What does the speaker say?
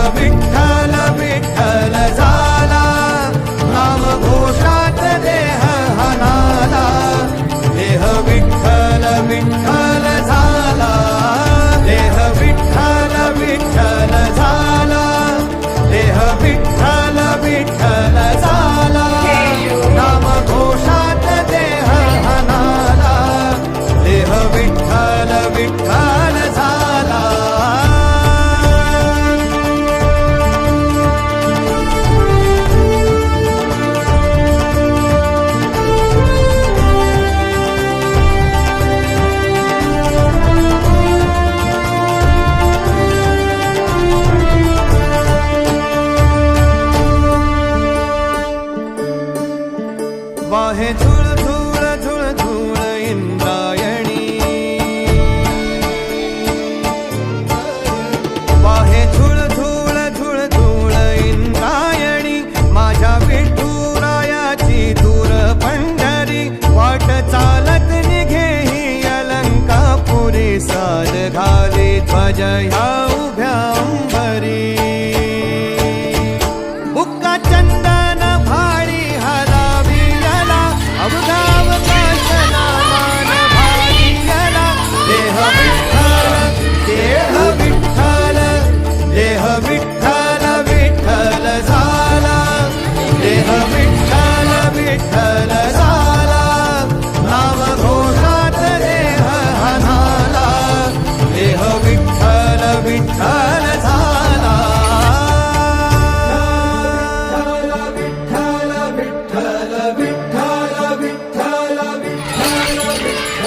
loving बाहे झुळ झुळ झुळ झुळ